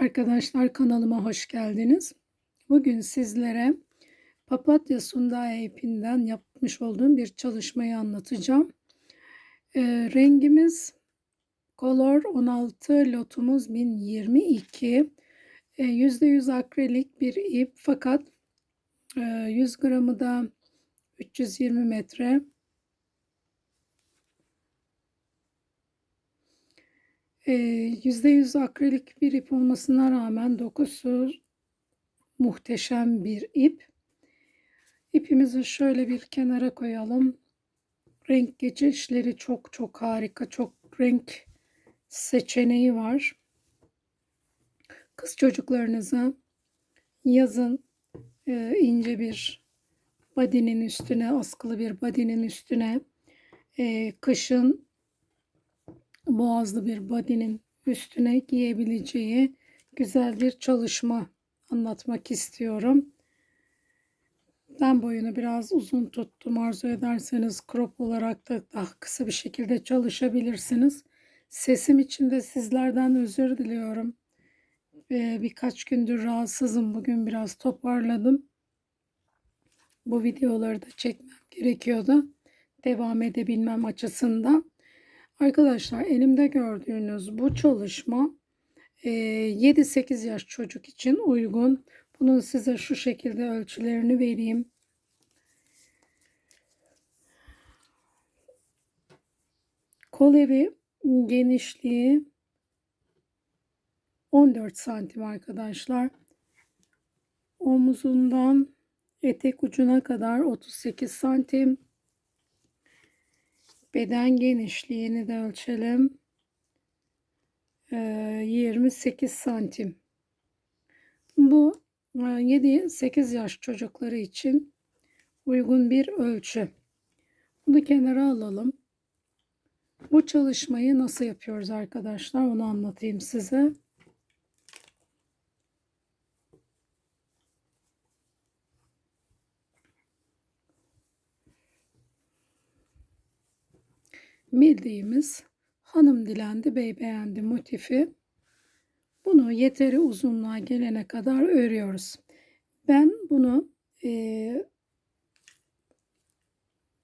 Arkadaşlar kanalıma hoş geldiniz. Bugün sizlere papatya sundağı ipinden yapmış olduğum bir çalışmayı anlatacağım. Ee, rengimiz Color 16 lotumuz 1022. Ee, %100 akrilik bir ip fakat e, 100 gramı da 320 metre. %100 akrilik bir ip olmasına rağmen dokusu muhteşem bir ip. İpimizi şöyle bir kenara koyalım. Renk geçişleri çok çok harika. Çok renk seçeneği var. Kız çocuklarınıza yazın e, ince bir badinin üstüne, askılı bir badinin üstüne, e, kışın boğazlı bir body'nin üstüne giyebileceği güzel bir çalışma anlatmak istiyorum. Ben boyunu biraz uzun tuttum. Arzu ederseniz crop olarak da daha kısa bir şekilde çalışabilirsiniz. Sesim için de sizlerden özür diliyorum. Ee, birkaç gündür rahatsızım. Bugün biraz toparladım. Bu videoları da çekmem gerekiyordu. Devam edebilmem açısından. Arkadaşlar elimde gördüğünüz bu çalışma 7-8 e, yaş çocuk için uygun. Bunun size şu şekilde ölçülerini vereyim. Kol evi genişliği 14 santim arkadaşlar. Omuzundan etek ucuna kadar 38 santim. Beden genişliğini de ölçelim. 28 ee, santim. Bu 7-8 e, yaş çocukları için uygun bir ölçü. Bunu kenara alalım. Bu çalışmayı nasıl yapıyoruz arkadaşlar onu anlatayım size. Bildiğimiz hanım dilendi bey beğendi motifi. Bunu yeteri uzunluğa gelene kadar örüyoruz. Ben bunu e,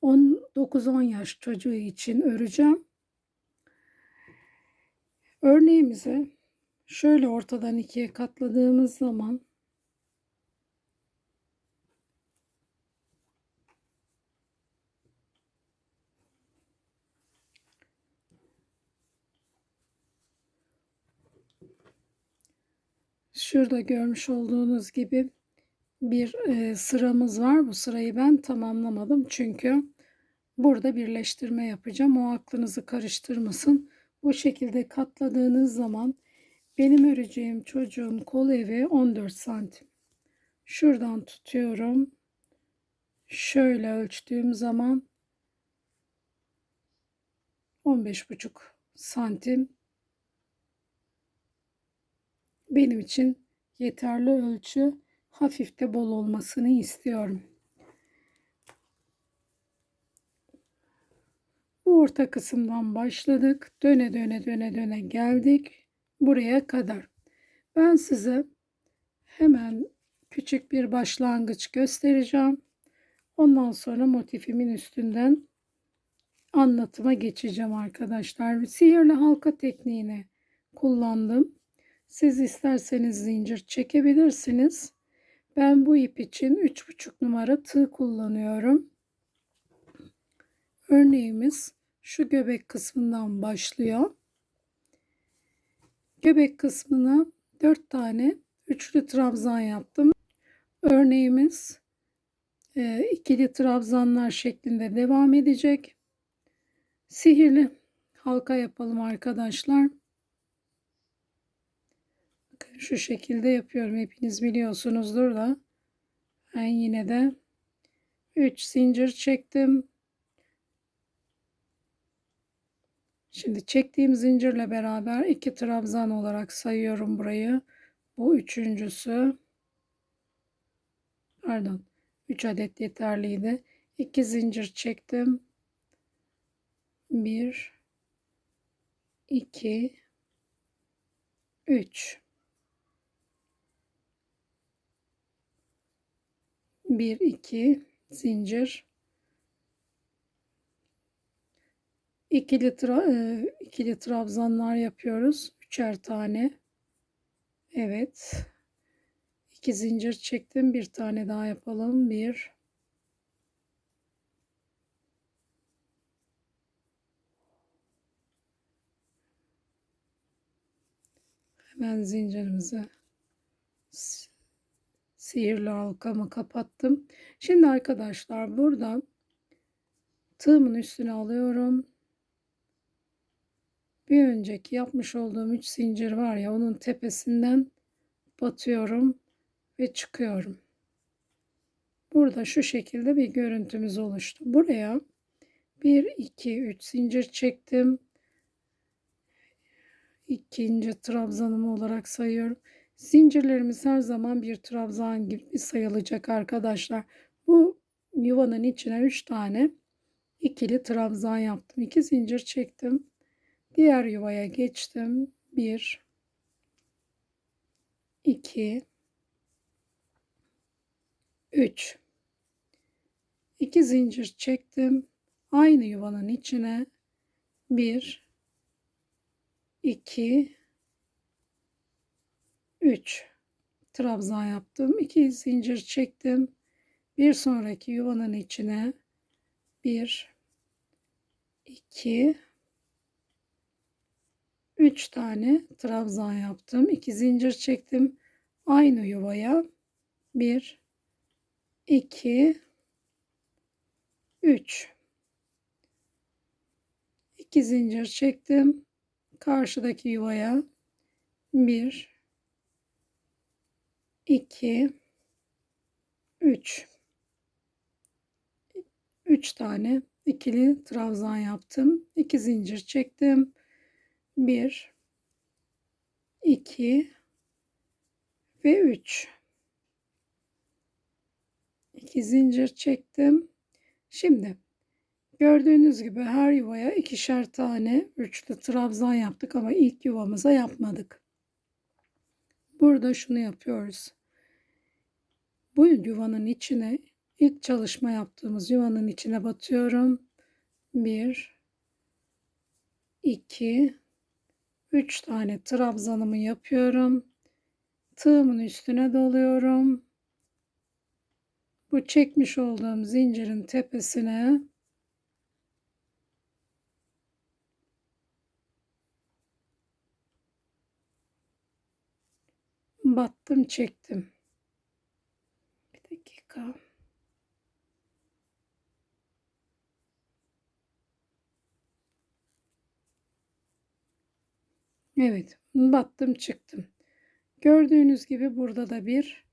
9-10 yaş çocuğu için öreceğim. Örneğimizi şöyle ortadan ikiye katladığımız zaman Şurada görmüş olduğunuz gibi bir e, sıramız var. Bu sırayı ben tamamlamadım çünkü burada birleştirme yapacağım. O aklınızı karıştırmasın. Bu şekilde katladığınız zaman benim öreceğim çocuğun kol evi 14 santim. Şuradan tutuyorum. Şöyle ölçtüğüm zaman 15,5 santim benim için yeterli ölçü hafif de bol olmasını istiyorum. Bu orta kısımdan başladık. Döne döne döne döne geldik. Buraya kadar. Ben size hemen küçük bir başlangıç göstereceğim. Ondan sonra motifimin üstünden anlatıma geçeceğim arkadaşlar. Sihirli halka tekniğini kullandım. Siz isterseniz zincir çekebilirsiniz. Ben bu ip için 3,5 numara tığ kullanıyorum. Örneğimiz şu göbek kısmından başlıyor. Göbek kısmına 4 tane üçlü trabzan yaptım. Örneğimiz e, ikili trabzanlar şeklinde devam edecek. Sihirli halka yapalım arkadaşlar şu şekilde yapıyorum. Hepiniz biliyorsunuzdur da. Ben yine de 3 zincir çektim. Şimdi çektiğim zincirle beraber iki trabzan olarak sayıyorum burayı. Bu üçüncüsü. Pardon. 3 adet yeterliydi. 2 zincir çektim. 1 2 3 1 2 zincir ikili tra e, ikili trabzanlar yapıyoruz. Üçer tane. Evet. İki zincir çektim. Bir tane daha yapalım. Bir. Hemen zincirimizi sihirli halkamı kapattım. Şimdi arkadaşlar burada tığımın üstüne alıyorum. Bir önceki yapmış olduğum 3 zincir var ya onun tepesinden batıyorum ve çıkıyorum. Burada şu şekilde bir görüntümüz oluştu. Buraya 1 2 3 zincir çektim. İkinci trabzanım olarak sayıyorum. Zincirlerimiz her zaman bir trabzan gibi sayılacak arkadaşlar. Bu yuvanın içine 3 tane ikili trabzan yaptım. 2 zincir çektim. Diğer yuvaya geçtim. 1 2 3 2 zincir çektim. Aynı yuvanın içine 1 2 3 trabzan yaptım. 2 zincir çektim. Bir sonraki yuvanın içine 1 2 3 tane trabzan yaptım. 2 zincir çektim. Aynı yuvaya 1 2 3 2 zincir çektim. Karşıdaki yuvaya 1 2 3 3 tane ikili trabzan yaptım. 2 zincir çektim. 1 2 ve 3 2 zincir çektim. Şimdi gördüğünüz gibi her yuvaya ikişer tane üçlü trabzan yaptık ama ilk yuvamıza yapmadık. Burada şunu yapıyoruz. Bu yuvanın içine ilk çalışma yaptığımız yuvanın içine batıyorum. 1 2 3 tane trabzanımı yapıyorum. Tığımın üstüne doluyorum. Bu çekmiş olduğum zincirin tepesine battım çektim. Bir dakika. Evet, battım çıktım. Gördüğünüz gibi burada da bir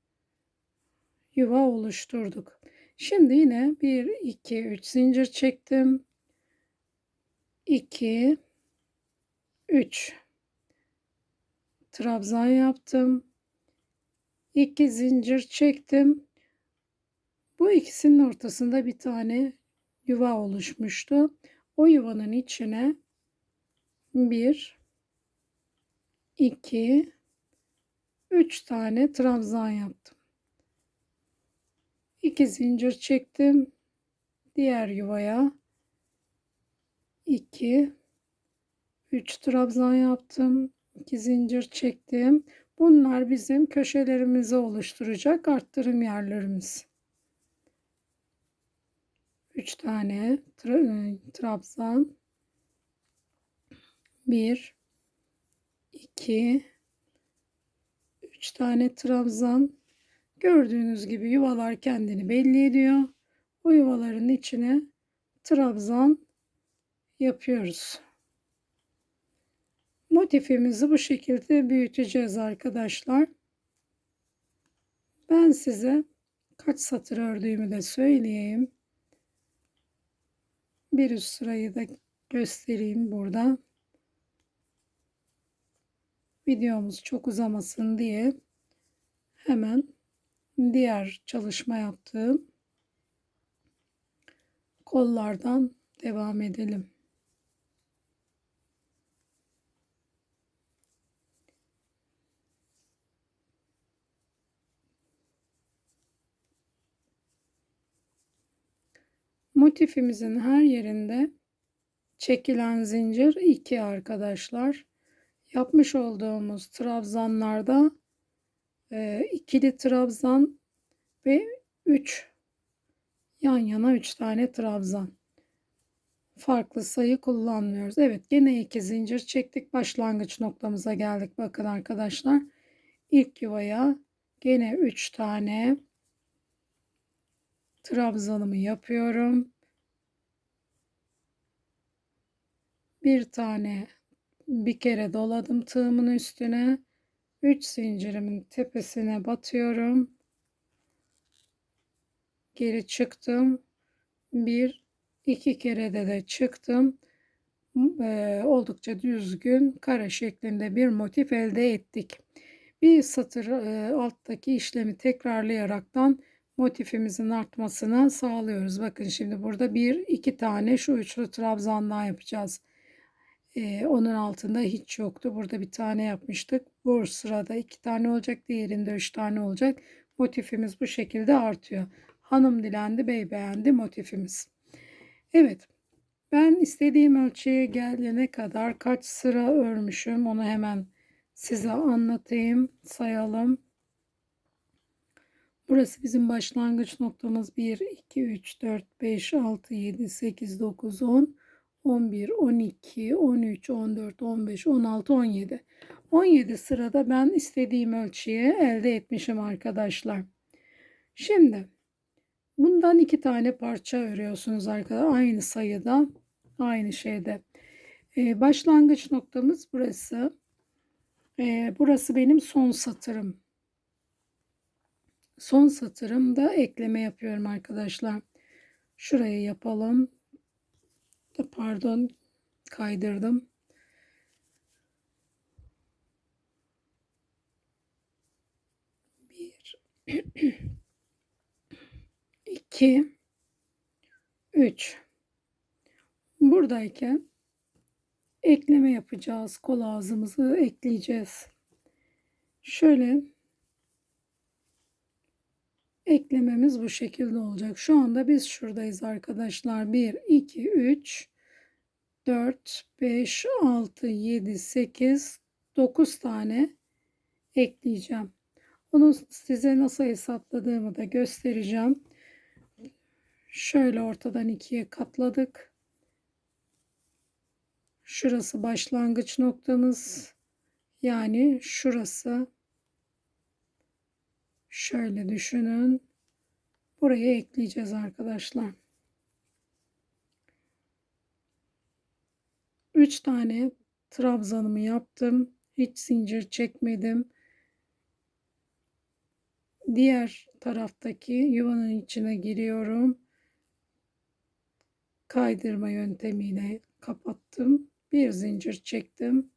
yuva oluşturduk. Şimdi yine 1 2 3 zincir çektim. 2 3 trabzan yaptım. 2 zincir çektim. Bu ikisinin ortasında bir tane yuva oluşmuştu. O yuvanın içine 1 2 3 tane trabzan yaptım. 2 zincir çektim. Diğer yuvaya 2 3 trabzan yaptım. 2 zincir çektim. Bunlar bizim köşelerimizi oluşturacak arttırım yerlerimiz. 3 tane tra e, trabzan 1 2 3 tane trabzan gördüğünüz gibi yuvalar kendini belli ediyor. O yuvaların içine trabzan yapıyoruz. Motifimizi bu şekilde büyüteceğiz arkadaşlar. Ben size kaç satır ördüğümü de söyleyeyim. Bir üst sırayı da göstereyim burada videomuz çok uzamasın diye hemen diğer çalışma yaptığım kollardan devam edelim. Motifimizin her yerinde çekilen zincir 2 arkadaşlar. Yapmış olduğumuz trabzanlarda e, ikili trabzan ve 3 yan yana 3 tane trabzan. Farklı sayı kullanmıyoruz. Evet gene iki zincir çektik. Başlangıç noktamıza geldik. Bakın arkadaşlar. İlk yuvaya gene 3 tane trabzanımı yapıyorum. Bir tane bir kere doladım tığımın üstüne. 3 zincirimin tepesine batıyorum. Geri çıktım. Bir iki kere de de çıktım. Ee, oldukça düzgün kare şeklinde bir motif elde ettik. Bir satır e, alttaki işlemi tekrarlayaraktan motifimizin artmasını sağlıyoruz. Bakın şimdi burada bir iki tane şu üçlü trabzan daha yapacağız. Ee, onun altında hiç yoktu. Burada bir tane yapmıştık. Bu sırada iki tane olacak. Diğerinde üç tane olacak. Motifimiz bu şekilde artıyor. Hanım dilendi, bey beğendi motifimiz. Evet. Ben istediğim ölçüye gelene kadar kaç sıra örmüşüm onu hemen size anlatayım, sayalım. Burası bizim başlangıç noktamız 1, 2, 3, 4, 5, 6, 7, 8, 9, 10, 11, 12, 13, 14, 15, 16, 17. 17 sırada ben istediğim ölçüye elde etmişim arkadaşlar. Şimdi bundan iki tane parça örüyorsunuz arkadaşlar. Aynı sayıda, aynı şeyde. Ee, başlangıç noktamız burası. Ee, burası benim son satırım. Son satırımda ekleme yapıyorum arkadaşlar. Şurayı yapalım. Pardon kaydırdım. Bir, iki, üç. Buradayken ekleme yapacağız. Kol ağzımızı ekleyeceğiz. Şöyle eklememiz bu şekilde olacak. Şu anda biz şuradayız arkadaşlar. 1, 2, 3, 4, 5, 6, 7, 8, 9 tane ekleyeceğim. Onu size nasıl hesapladığımı da göstereceğim. Şöyle ortadan ikiye katladık. Şurası başlangıç noktamız. Yani şurası şöyle düşünün. Buraya ekleyeceğiz arkadaşlar. 3 tane trabzanımı yaptım. Hiç zincir çekmedim. Diğer taraftaki yuvanın içine giriyorum. Kaydırma yöntemiyle kapattım. Bir zincir çektim.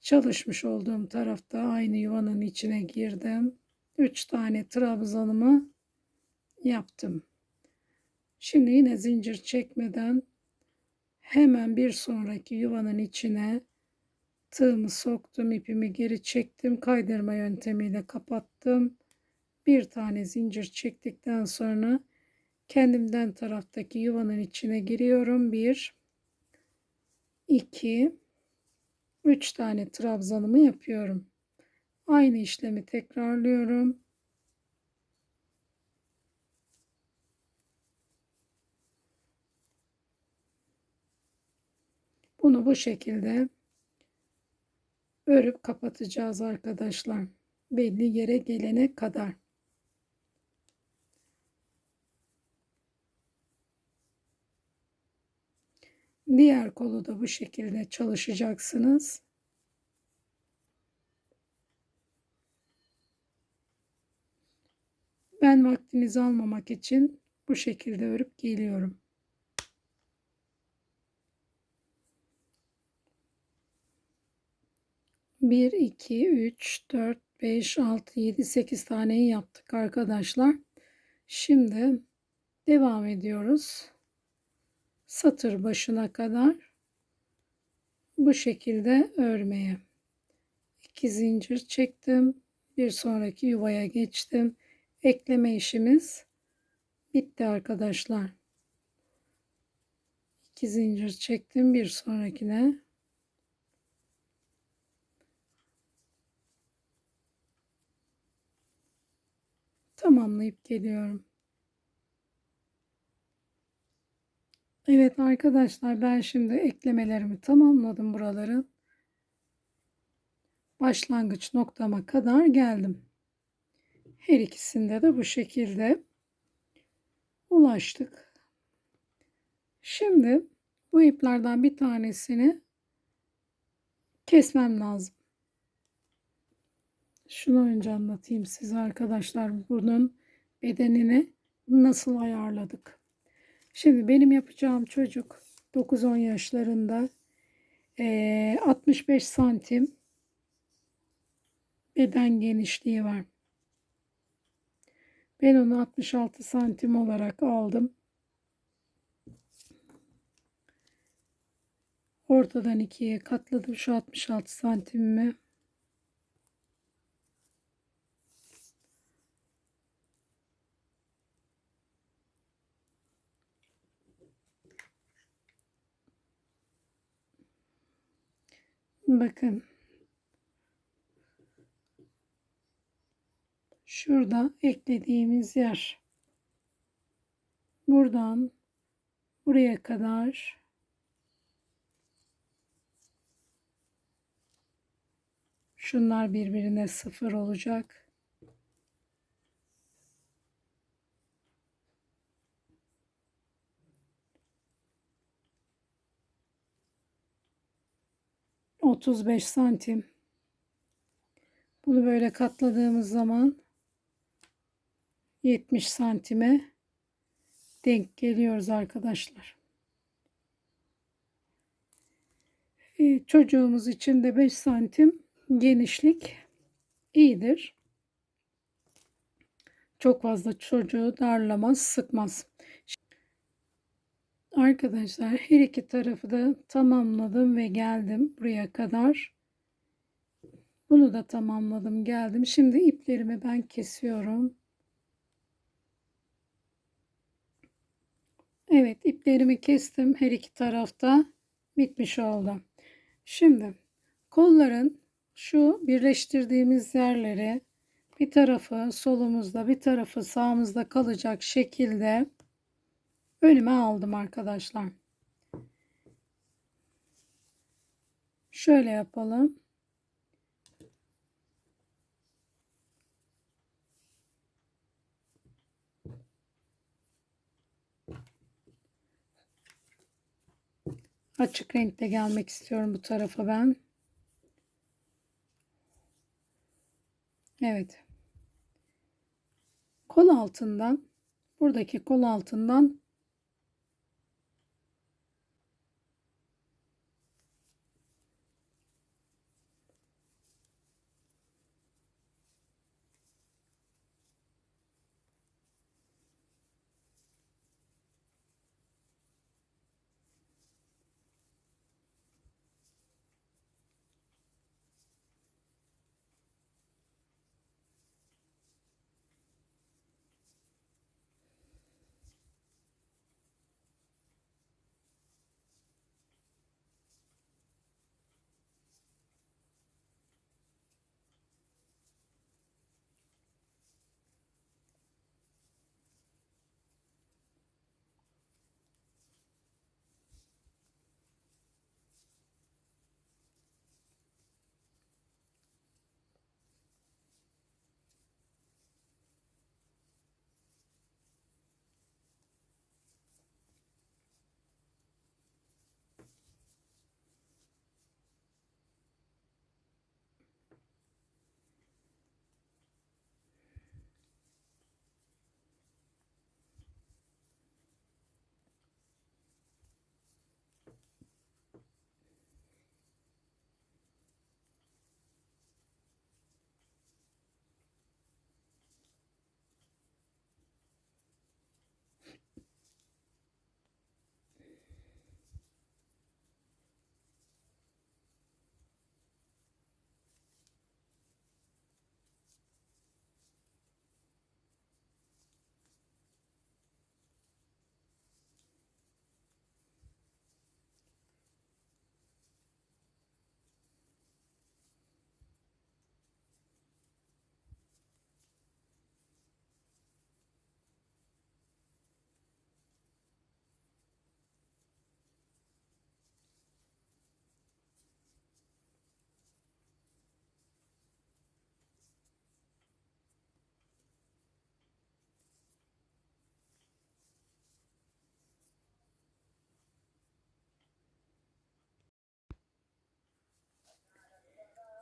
Çalışmış olduğum tarafta aynı yuvanın içine girdim. 3 tane trabzanımı yaptım. Şimdi yine zincir çekmeden hemen bir sonraki yuvanın içine tığımı soktum, ipimi geri çektim, kaydırma yöntemiyle kapattım. Bir tane zincir çektikten sonra kendimden taraftaki yuvanın içine giriyorum. Bir, iki, üç tane trabzanımı yapıyorum. Aynı işlemi tekrarlıyorum. Bunu bu şekilde örüp kapatacağız arkadaşlar. Belli yere gelene kadar. Diğer kolu da bu şekilde çalışacaksınız. Ben vaktinizi almamak için bu şekilde örüp geliyorum. Bir, iki, üç, dört, beş, altı, yedi, sekiz taneyi yaptık arkadaşlar. Şimdi devam ediyoruz. Satır başına kadar bu şekilde örmeye. İki zincir çektim. Bir sonraki yuvaya geçtim ekleme işimiz bitti arkadaşlar. 2 zincir çektim bir sonrakine tamamlayıp geliyorum. Evet arkadaşlar ben şimdi eklemelerimi tamamladım buraların. Başlangıç noktama kadar geldim. Her ikisinde de bu şekilde ulaştık. Şimdi bu iplerden bir tanesini kesmem lazım. Şunu önce anlatayım size arkadaşlar. Bunun bedenini nasıl ayarladık. Şimdi benim yapacağım çocuk 9-10 yaşlarında 65 santim beden genişliği var. Ben onu 66 santim olarak aldım. Ortadan ikiye katladım şu 66 santimimi. Bakın. Şurada eklediğimiz yer. Buradan buraya kadar şunlar birbirine sıfır olacak. Otuz beş santim. Bunu böyle katladığımız zaman 70 santime denk geliyoruz arkadaşlar. Ee, çocuğumuz için de 5 santim genişlik iyidir. Çok fazla çocuğu darlamaz, sıkmaz. Arkadaşlar her iki tarafı da tamamladım ve geldim buraya kadar. Bunu da tamamladım geldim. Şimdi iplerimi ben kesiyorum. Evet iplerimi kestim her iki tarafta bitmiş oldu. Şimdi kolların şu birleştirdiğimiz yerleri bir tarafı solumuzda bir tarafı sağımızda kalacak şekilde önüme aldım arkadaşlar. Şöyle yapalım. Açık renkte gelmek istiyorum bu tarafa ben. Evet. Kol altından buradaki kol altından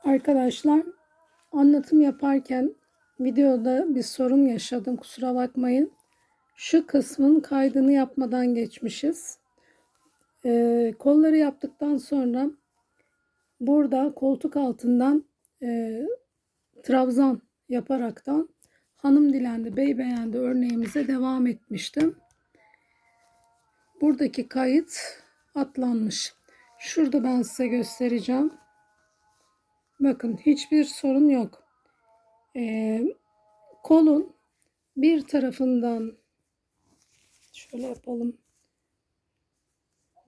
Arkadaşlar anlatım yaparken videoda bir sorun yaşadım kusura bakmayın. Şu kısmın kaydını yapmadan geçmişiz. Ee, kolları yaptıktan sonra burada koltuk altından e, trabzan yaparaktan hanım dilendi bey beğendi örneğimize devam etmiştim. Buradaki kayıt atlanmış. Şurada ben size göstereceğim. Bakın hiçbir sorun yok. Ee, kolun bir tarafından şöyle yapalım.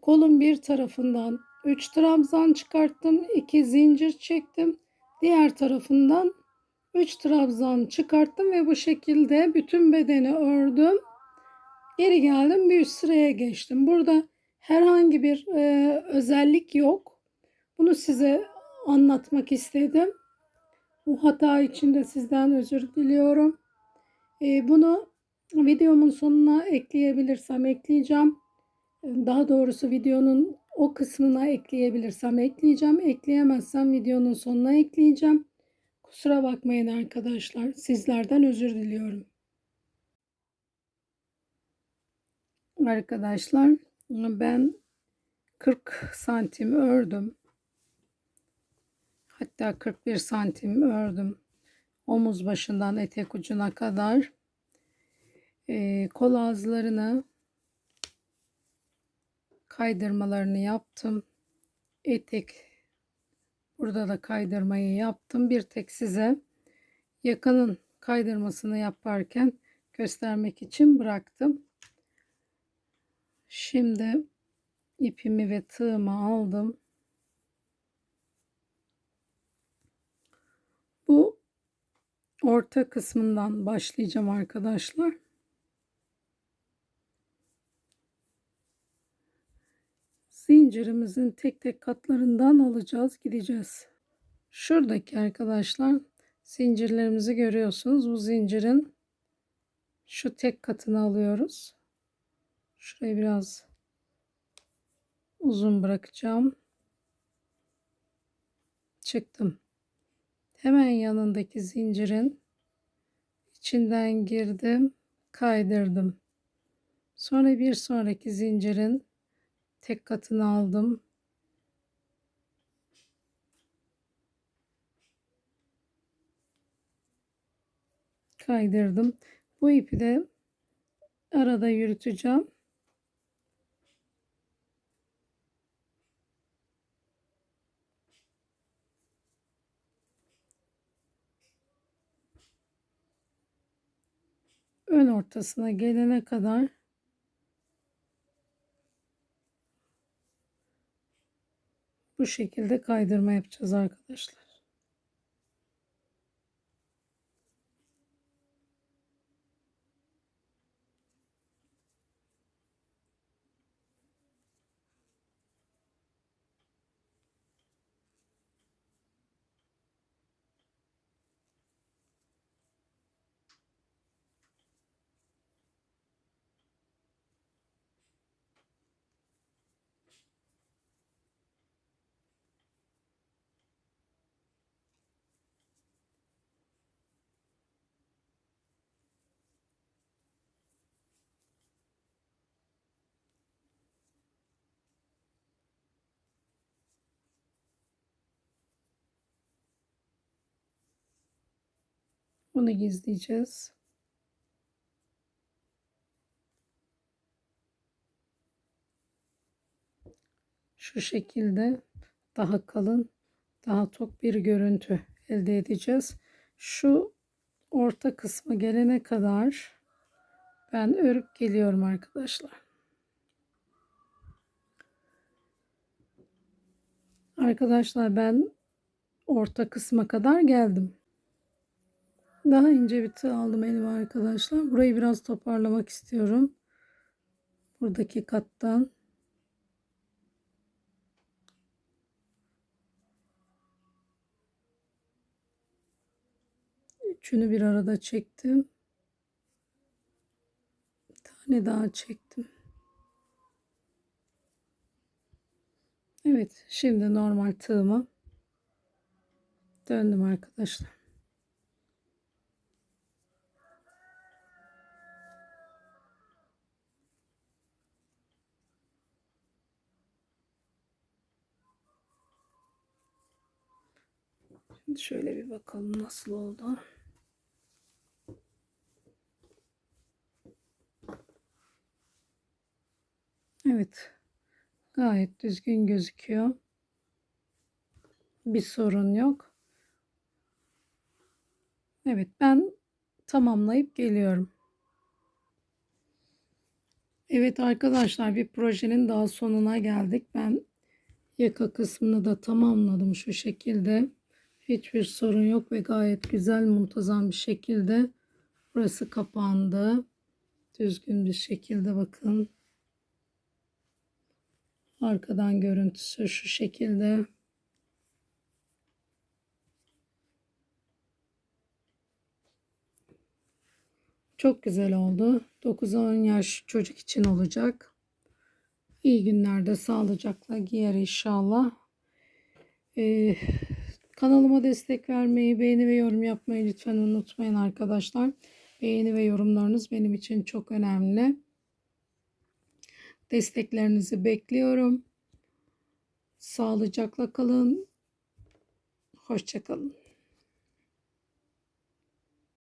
Kolun bir tarafından 3 trabzan çıkarttım. 2 zincir çektim. Diğer tarafından 3 trabzan çıkarttım ve bu şekilde bütün bedeni ördüm. Geri geldim bir üst sıraya geçtim. Burada herhangi bir e, özellik yok. Bunu size anlatmak istedim. Bu hata için de sizden özür diliyorum. E, bunu videomun sonuna ekleyebilirsem ekleyeceğim. Daha doğrusu videonun o kısmına ekleyebilirsem ekleyeceğim. Ekleyemezsem videonun sonuna ekleyeceğim. Kusura bakmayın arkadaşlar. Sizlerden özür diliyorum. Arkadaşlar ben 40 santim ördüm. Hatta 41 santim ördüm. Omuz başından etek ucuna kadar. Ee, kol ağızlarını kaydırmalarını yaptım. Etek burada da kaydırmayı yaptım. Bir tek size yakanın kaydırmasını yaparken göstermek için bıraktım. Şimdi ipimi ve tığımı aldım. Bu orta kısmından başlayacağım arkadaşlar. Zincirimizin tek tek katlarından alacağız, gideceğiz. Şuradaki arkadaşlar zincirlerimizi görüyorsunuz. Bu zincirin şu tek katını alıyoruz. Şurayı biraz uzun bırakacağım. Çıktım. Hemen yanındaki zincirin içinden girdim, kaydırdım. Sonra bir sonraki zincirin tek katını aldım. Kaydırdım. Bu ipi de arada yürüteceğim. Ön ortasına gelene kadar bu şekilde kaydırma yapacağız arkadaşlar. Bunu gizleyeceğiz. Şu şekilde daha kalın, daha tok bir görüntü elde edeceğiz. Şu orta kısmı gelene kadar ben örüp geliyorum arkadaşlar. Arkadaşlar ben orta kısma kadar geldim. Daha ince bir tığ aldım elime arkadaşlar. Burayı biraz toparlamak istiyorum. Buradaki kattan. Üçünü bir arada çektim. Bir tane daha çektim. Evet, şimdi normal tığımı döndüm arkadaşlar. Şöyle bir bakalım nasıl oldu. Evet. Gayet düzgün gözüküyor. Bir sorun yok. Evet ben tamamlayıp geliyorum. Evet arkadaşlar bir projenin daha sonuna geldik. Ben yaka kısmını da tamamladım şu şekilde. Hiçbir sorun yok ve gayet güzel muntazam bir şekilde burası kapandı. Düzgün bir şekilde bakın. Arkadan görüntüsü şu şekilde. Çok güzel oldu. 9-10 yaş çocuk için olacak. İyi günlerde sağlıcakla giyer inşallah. Ee, kanalıma destek vermeyi, beğeni ve yorum yapmayı lütfen unutmayın arkadaşlar. Beğeni ve yorumlarınız benim için çok önemli. Desteklerinizi bekliyorum. Sağlıcakla kalın. Hoşçakalın.